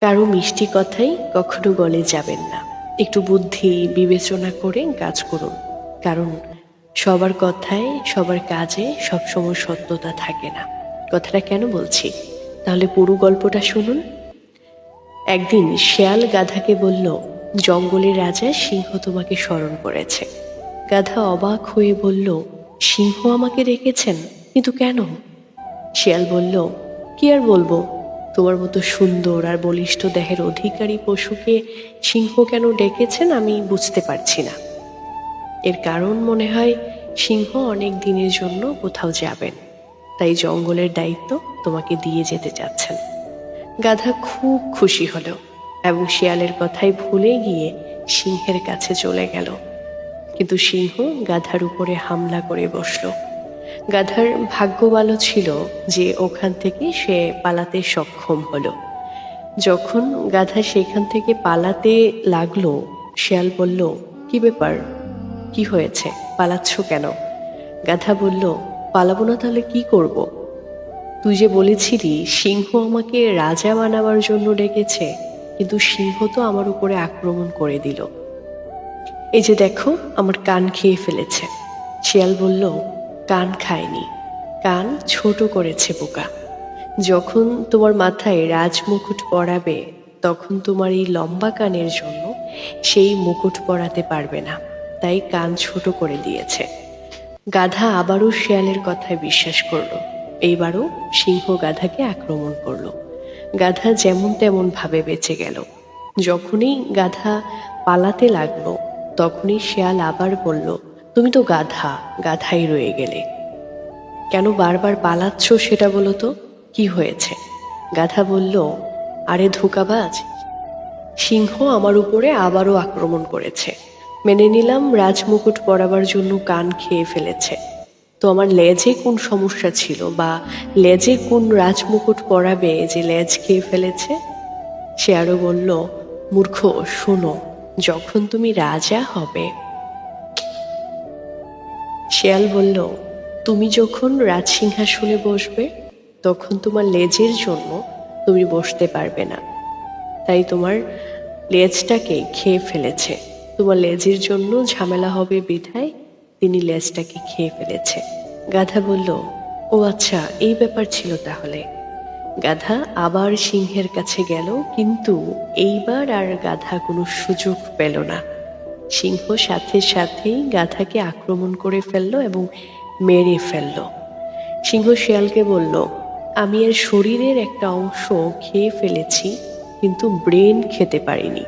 কারও মিষ্টি কথাই কখনো গলে যাবেন না। একটু বুদ্ধি, বিবেচনা করে কাজ করুন। কারণ সবার কথায়, সবার কাজে সবসময় সত্যতা থাকে না। কথাটা কেন বলছি? তাহলে পুরো গল্পটা শুনুন। একদিন শেয়াল গাধাকে বলল, জঙ্গলের রাজা সিংহ তোমাকে স্মরণ করেছে। গাধা অবাক হয়ে বলল, সিংহ আমাকে রেখেছেন, কিন্তু কেন? শিয়াল বলল, কি আর বলব? তোমার মতো সুন্দর আর বলিষ্ঠ দেহের অধিকারী পশুকে সিংহ কেন ডেকেছেন আমি বুঝতে পারছি না। এর কারণ মনে হয় সিংহ অনেক দিনের জন্য কোথাও যাবেন, তাই জঙ্গলের দায়িত্ব তোমাকে দিয়ে যেতে চাচ্ছেন। গাধা খুব খুশি হলো এবং শিয়ালের কথাই ভুলে গিয়ে সিংহের কাছে চলে গেল। কিন্তু সিংহ গাধার উপরে হামলা করে বসল। গাধার ভাগ্য ভালো ছিল যে ওখান থেকে সে পালাতে সক্ষম হলো। যখন গাধা সেখান থেকে পালাতে লাগল, শিয়াল বলল, কি ব্যাপার? কি হয়েছে? পালাচ্ছ কেন? গাধা বলল, পালাবো না তাহলে কি করব। তুই যে বলেছিলি, সিংহ আমাকে রাজা বানাবার জন্য ডেকেছে, কিন্তু সিংহ তো আমার উপরে আক্রমণ করে দিল। এই যে দেখো, আমার কান খেয়ে ফেলেছে। শিয়াল বলল কান খায়নি। কান ছোট করেছে বোকা। যখন তোমার মাথায় রাজমুকুট পরাবে, তখন তোমার এই লম্বা কানের জন্য সেই মুকুট পরাতে পারবে না। তাই কান ছোট করে দিয়েছে। গাধা আবারও শিয়ালের কথায় বিশ্বাস করল। এইবারও সিংহ গাধাকে আক্রমণ করল। গাধা যেমন তেমন ভাবে বেঁচে গেল। যখনই গাধা পালাতে লাগল, তখনই শেয়াল আবার বলল তুমি তো গাধা, গাধাই রয়ে গেলে। কেন বারবার পালাচ্ছ সেটা বলো তো? কি হয়েছে? গাধা বলল, আরে ধোকাবাজ, সিংহ আমার উপরে আবারও আক্রমণ করেছে। মেনে নিলাম রাজমুকুট পরাবার জন্য কান খেয়ে ফেলেছে। তো আমার লেজে কোন সমস্যা ছিল বা লেজে কোন রাজমুকুট পরাবে যে লেজ খেয়ে ফেলেছে? সে আরও বলল, মূর্খ, শোনো, যখন তুমি রাজা হবে শেয়াল বলল, তুমি যখন রাজসিংহাসনে বসবে, তখন তোমার লেজের জন্য তুমি বসতে পারবে না। তাই তোমার লেজটাকে খেয়ে ফেলেছে। তোমার লেজের জন্য ঝামেলা হবে বিধায় তিনি লেজটাকে খেয়ে ফেলেছে। গাধা বলল, ও আচ্ছা এই ব্যাপার ছিল তাহলে। গাধা আবার সিংহের কাছে গেল, কিন্তু এইবার আর গাধা কোনো সুযোগ পেল না। সিংহ সাথে সাথেই গাধাকে আক্রমণ করে ফেলল এবং মেরে ফেলল। সিংহ শিয়ালকে বলল, আমি এর শরীরের একটা অংশ খেয়ে ফেলেছি, কিন্তু ব্রেন খেতে পারিনি।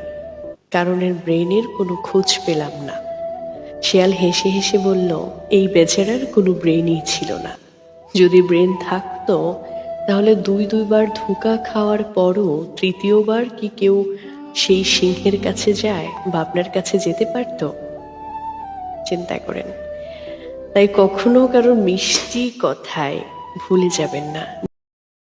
কারণ এর ব্রেনের কোনো খোঁজ পেলাম না। শিয়াল হেসে হেসে বলল, এই বেচারার কোনো ব্রেনই ছিল না। যদি ব্রেন থাকতো, তাহলে দুই দুইবার ধোকা খাওয়ার পরও তৃতীয়বার কি কেউ সেই সিংহের কাছে যায় বা আপনার কাছে যেতে পারত? চিন্তা করেন। তাই কখনো কারও মিষ্টি কথায় ভুলে যাবেন না।